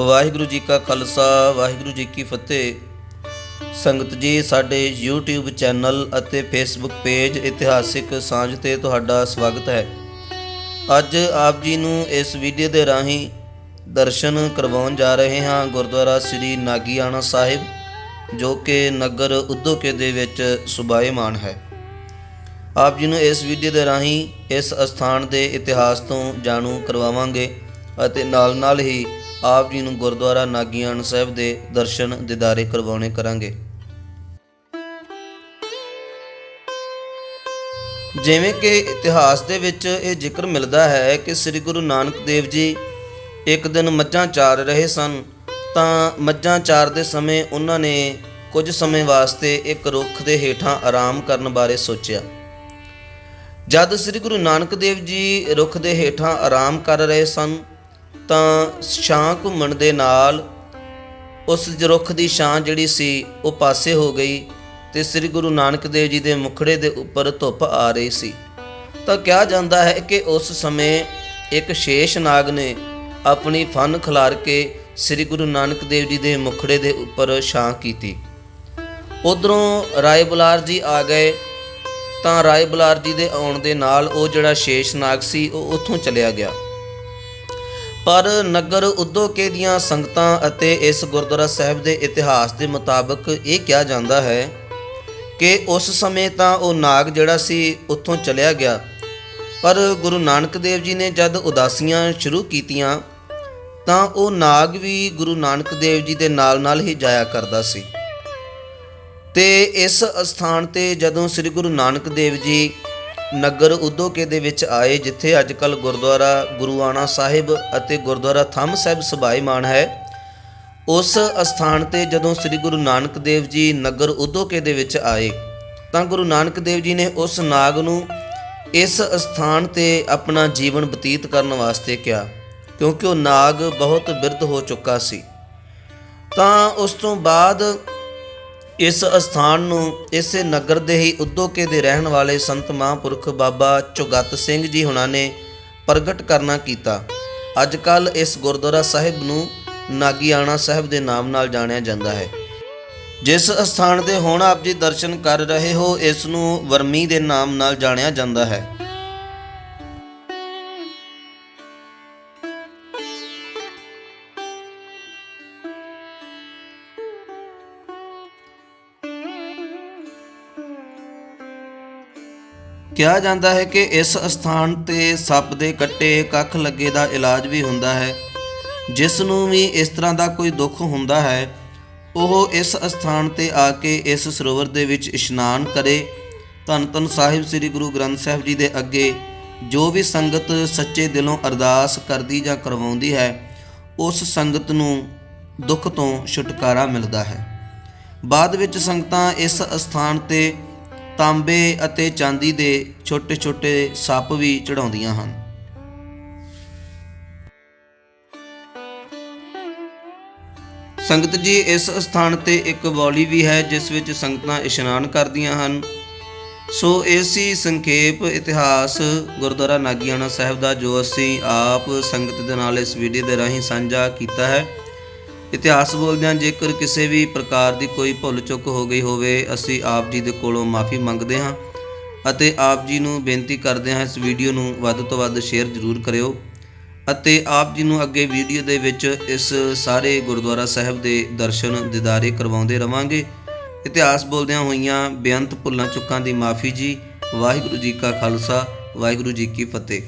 ਵਾਹਿਗੁਰੂ ਜੀ ਕਾ ਖਾਲਸਾ, ਵਾਹਿਗੁਰੂ ਜੀ ਕੀ ਫਤਿਹ। ਸੰਗਤ ਜੀ, ਸਾਡੇ YouTube ਚੈਨਲ ਅਤੇ Facebook ਪੇਜ ਇਤਿਹਾਸਿਕ ਸਾਂਝ ਤੇ ਤੁਹਾਡਾ ਸਵਾਗਤ ਹੈ। ਅੱਜ ਆਪ ਜੀ ਨੂੰ ਇਸ ਵੀਡੀਓ ਦੇ ਰਾਹੀਂ ਦਰਸ਼ਨ ਕਰਵਾਉਣ ਜਾ ਰਹੇ ਹਾਂ ਗੁਰਦੁਆਰਾ ਸ੍ਰੀ ਨਾਗੀਆਣਾ ਸਾਹਿਬ, ਜੋ ਕਿ ਨਗਰ ਉਦੋਕੇ ਦੇ ਵਿੱਚ ਸੁਭਾਏਮਾਨ ਹੈ। ਆਪ ਜੀ ਨੂੰ ਇਸ ਵੀਡੀਓ ਦੇ ਰਾਹੀਂ ਇਸ ਅਸਥਾਨ ਦੇ ਇਤਿਹਾਸ ਤੋਂ ਜਾਣੂ ਕਰਵਾਵਾਂਗੇ ਅਤੇ ਨਾਲ ਨਾਲ ਹੀ ਆਪ ਜੀ ਨੂੰ ਗੁਰਦੁਆਰਾ ਨਾਗੀਆਣ ਸਾਹਿਬ ਦੇ ਦਰਸ਼ਨ ਦਿਦਾਰੇ ਕਰਵਾਉਣੇ ਕਰਾਂਗੇ। ਜਿਵੇਂ ਕਿ ਇਤਿਹਾਸ ਦੇ ਵਿੱਚ ਇਹ ਜ਼ਿਕਰ ਮਿਲਦਾ ਹੈ ਕਿ ਸ੍ਰੀ ਗੁਰੂ ਨਾਨਕ ਦੇਵ ਜੀ ਇੱਕ ਦਿਨ ਮੱਝਾਂ ਚਾਰ ਰਹੇ ਸਨ, ਤਾਂ ਮੱਝਾਂ ਚਾਰਦੇ ਸਮੇਂ ਉਹਨਾਂ ਨੇ ਕੁਝ ਸਮੇਂ ਵਾਸਤੇ ਇੱਕ ਰੁੱਖ ਦੇ ਹੇਠਾਂ ਆਰਾਮ ਕਰਨ ਬਾਰੇ ਸੋਚਿਆ। ਜਦ ਸ੍ਰੀ ਗੁਰੂ ਨਾਨਕ ਦੇਵ ਜੀ ਰੁੱਖ ਦੇ ਹੇਠਾਂ ਆਰਾਮ ਕਰ ਰਹੇ ਸਨ ਤਾਂ ਛਾਂ ਘੁੰਮਣ ਦੇ ਨਾਲ ਉਸ ਰੁੱਖ ਦੀ ਛਾਂ ਜਿਹੜੀ ਸੀ, ਉਹ ਪਾਸੇ ਹੋ ਗਈ ਤੇ ਸ੍ਰੀ ਗੁਰੂ ਨਾਨਕ ਦੇਵ ਜੀ ਦੇ ਮੁਖੜੇ ਦੇ ਉੱਪਰ ਧੁੱਪ ਆ ਰਹੀ ਸੀ। ਤਾਂ ਕਿਹਾ ਜਾਂਦਾ ਹੈ ਕਿ ਉਸ ਸਮੇਂ ਇੱਕ ਸ਼ੇਸ਼ ਨਾਗ ਨੇ ਆਪਣੀ ਫਨ ਖਿਲਾਰ ਕੇ ਸ੍ਰੀ ਗੁਰੂ ਨਾਨਕ ਦੇਵ ਜੀ ਦੇ ਮੁਖੜੇ ਦੇ ਉੱਪਰ ਛਾਂ ਕੀਤੀ। ਉਧਰੋਂ ਰਾਏ ਬੁਲਾਰ ਜੀ ਆ ਗਏ, ਤਾਂ ਰਾਏ ਬੁਲਾਰ ਜੀ ਦੇ ਆਉਣ ਦੇ ਨਾਲ ਉਹ ਜਿਹੜਾ ਸ਼ੇਸ਼ ਨਾਗ ਸੀ, ਉਹ ਉੱਥੋਂ ਚਲਿਆ ਗਿਆ। ਪਰ ਨਗਰ ਉਦੋਕੇ ਦੀਆਂ ਸੰਗਤਾਂ ਅਤੇ ਇਸ ਗੁਰਦੁਆਰਾ ਸਾਹਿਬ ਦੇ ਇਤਿਹਾਸ ਦੇ ਮੁਤਾਬਕ ਇਹ ਕਿਹਾ ਜਾਂਦਾ ਹੈ ਕਿ ਉਸ ਸਮੇਂ ਤਾਂ ਉਹ ਨਾਗ ਜਿਹੜਾ ਸੀ ਉੱਥੋਂ ਚਲਿਆ ਗਿਆ। ਪਰ ਗੁਰੂ ਨਾਨਕ ਦੇਵ ਜੀ ਨੇ ਜਦ ਉਦਾਸੀਆਂ ਸ਼ੁਰੂ ਕੀਤੀਆਂ, ਤਾਂ ਉਹ ਨਾਗ ਵੀ ਗੁਰੂ ਨਾਨਕ ਦੇਵ ਜੀ ਦੇ ਨਾਲ-ਨਾਲ ਹੀ ਜਾਇਆ ਕਰਦਾ ਸੀ। ਤੇ ਇਸ ਅਸਥਾਨ ਤੇ ਜਦੋਂ ਸ੍ਰੀ ਗੁਰੂ ਨਾਨਕ ਦੇਵ ਜੀ ਨਗਰ ਉਦੋਕੇ ਦੇ ਵਿੱਚ ਆਏ, ਜਿੱਥੇ ਅੱਜਕੱਲ ਗੁਰਦੁਆਰਾ ਗੁਰੂਆਣਾ ਸਾਹਿਬ ਅਤੇ ਗੁਰਦੁਆਰਾ ਥੰਮ ਸਾਹਿਬ ਸੁਭਾਈਮਾਨ ਹੈ। ਉਸ ਅਸਥਾਨ ਤੇ ਜਦੋਂ ਸ੍ਰੀ ਗੁਰੂ ਨਾਨਕ ਦੇਵ ਜੀ ਨਗਰ ਉਦੋਕੇ ਦੇ ਵਿੱਚ ਆਏ, ਤਾਂ ਗੁਰੂ ਨਾਨਕ ਦੇਵ ਜੀ ਨੇ ਉਸ ਨਾਗ ਨੂੰ ਇਸ ਅਸਥਾਨ ਤੇ ਆਪਣਾ ਜੀਵਨ ਬਤੀਤ ਕਰਨ ਵਾਸਤੇ ਕਿਹਾ, ਕਿਉਂਕਿ ਉਹ ਨਾਗ ਬਹੁਤ ਬਿਰਧ ਹੋ ਚੁੱਕਾ ਸੀ। ਤਾਂ ਉਸ ਤੋਂ ਬਾਅਦ ਇਸ ਅਸਥਾਨ ਨੂੰ ਇਸੇ ਨਗਰ ਦੇ ਹੀ ਉਦੋਕੇ ਦੇ ਰਹਿਣ ਵਾਲੇ ਸੰਤ ਮਹਾਂਪੁਰਖ ਬਾਬਾ ਚੁਗਤ ਸਿੰਘ ਜੀ ਹੁਣਾਂ ਨੇ ਪ੍ਰਗਟ ਕਰਨਾ ਕੀਤਾ। ਅੱਜ ਕੱਲ ਇਸ ਗੁਰਦੁਆਰਾ ਸਾਹਿਬ ਨੂੰ ਨਾਗੀਆਣਾ ਸਾਹਿਬ ਦੇ ਨਾਮ ਨਾਲ ਜਾਣਿਆ ਜਾਂਦਾ ਹੈ। ਜਿਸ ਅਸਥਾਨ ਦੇ ਹੁਣ ਆਪ ਜੀ ਦਰਸ਼ਨ ਕਰ ਰਹੇ ਹੋ, ਇਸ ਨੂੰ ਵਰਮੀ ਦੇ ਨਾਮ ਨਾਲ ਜਾਣਿਆ ਜਾਂਦਾ ਹੈ। ਕਿਹਾ ਜਾਂਦਾ ਹੈ ਕਿ ਇਸ ਅਸਥਾਨ ਤੇ ਸੱਪ ਦੇ ਕੱਟੇ ਕੱਖ ਲੱਗੇ ਦਾ ਇਲਾਜ ਵੀ ਹੁੰਦਾ ਹੈ, ਜਿਸ ਨੂੰ ਵੀ ਇਸ ਤਰ੍ਹਾਂ ਦਾ ਕੋਈ ਦੁੱਖ ਹੁੰਦਾ ਹੈ, ਉਹ ਇਸ ਅਸਥਾਨ ਤੇ ਆ ਕੇ ਇਸ ਸਰੋਵਰ ਦੇ ਵਿੱਚ ਇਸ਼ਨਾਨ ਕਰੇ। ਧੰਨ ਧੰਨ ਸਾਹਿਬ ਸ੍ਰੀ ਗੁਰੂ ਗ੍ਰੰਥ ਸਾਹਿਬ ਜੀ ਦੇ ਅੱਗੇ ਜੋ ਵੀ ਸੰਗਤ ਸੱਚੇ ਦਿਲੋਂ ਅਰਦਾਸ ਕਰਦੀ ਜਾਂ ਕਰਵਾਉਂਦੀ ਹੈ, ਉਸ ਸੰਗਤ ਨੂੰ ਦੁੱਖ ਤੋਂ ਛੁਟਕਾਰਾ ਮਿਲਦਾ ਹੈ। ਬਾਅਦ ਵਿੱਚ ਸੰਗਤਾਂ ਇਸ ਅਸਥਾਨ ਤੇ ਤਾਂਬੇ ਅਤੇ ਚਾਂਦੀ ਦੇ ਛੋਟੇ-ਛੋਟੇ ਸੱਪ ਵੀ ਚੜਾਉਂਦੀਆਂ ਹਨ। ਸੰਗਤ ਜੀ, ਇਸ ਸਥਾਨ ਤੇ ਇੱਕ ਬੌਲੀ ਵੀ ਹੈ, ਜਿਸ ਵਿੱਚ ਸੰਗਤਾਂ ਇਸ਼ਨਾਨ ਕਰਦੀਆਂ ਹਨ। ਸੋ ਇਸੀ ਸੰਖੇਪ ਇਤਿਹਾਸ ਗੁਰਦੁਆਰਾ ਨਾਗੀਆਣਾ ਸਾਹਿਬ ਦਾ, ਜੋ ਅਸੀਂ ਆਪ ਸੰਗਤ ਦੇ ਨਾਲ ਇਸ ਵੀਡੀਓ ਦੇ ਰਾਹੀਂ ਸਾਂਝਾ ਕੀਤਾ ਹੈ। ਇਤਿਹਾਸ ਬੋਲਦਿਆਂ ਜੇਕਰ ਕਿਸੇ ਵੀ ਪ੍ਰਕਾਰ ਦੀ ਕੋਈ ਭੁੱਲ ਚੁੱਕ ਹੋ ਗਈ ਹੋਵੇ, ਅਸੀਂ ਆਪ ਜੀ ਦੇ ਕੋਲੋਂ ਮਾਫੀ ਮੰਗਦੇ ਹਾਂ ਅਤੇ ਆਪ ਜੀ ਨੂੰ ਬੇਨਤੀ ਕਰਦੇ ਹਾਂ ਇਸ ਵੀਡੀਓ ਨੂੰ ਵੱਧ ਤੋਂ ਵੱਧ ਸ਼ੇਅਰ ਜ਼ਰੂਰ ਕਰਿਓ ਅਤੇ ਆਪ ਜੀ ਨੂੰ ਅੱਗੇ ਵੀਡੀਓ ਦੇ ਵਿੱਚ ਇਸ ਸਾਰੇ ਗੁਰਦੁਆਰਾ ਸਾਹਿਬ ਦੇ ਦਰਸ਼ਨ ਦਿਦਾਰੇ ਕਰਵਾਉਂਦੇ ਰਵਾਂਗੇ। ਇਤਿਹਾਸ ਬੋਲਦਿਆਂ ਹੋਈਆਂ ਬੇਅੰਤ ਭੁੱਲਾਂ ਚੁੱਕਾਂ ਦੀ ਮਾਫੀ ਜੀ, ਵਾਹਿਗੁਰੂ ਜੀ ਕਾ ਖਾਲਸਾ, ਵਾਹਿਗੁਰੂ ਜੀ ਕੀ ਫਤਿਹ।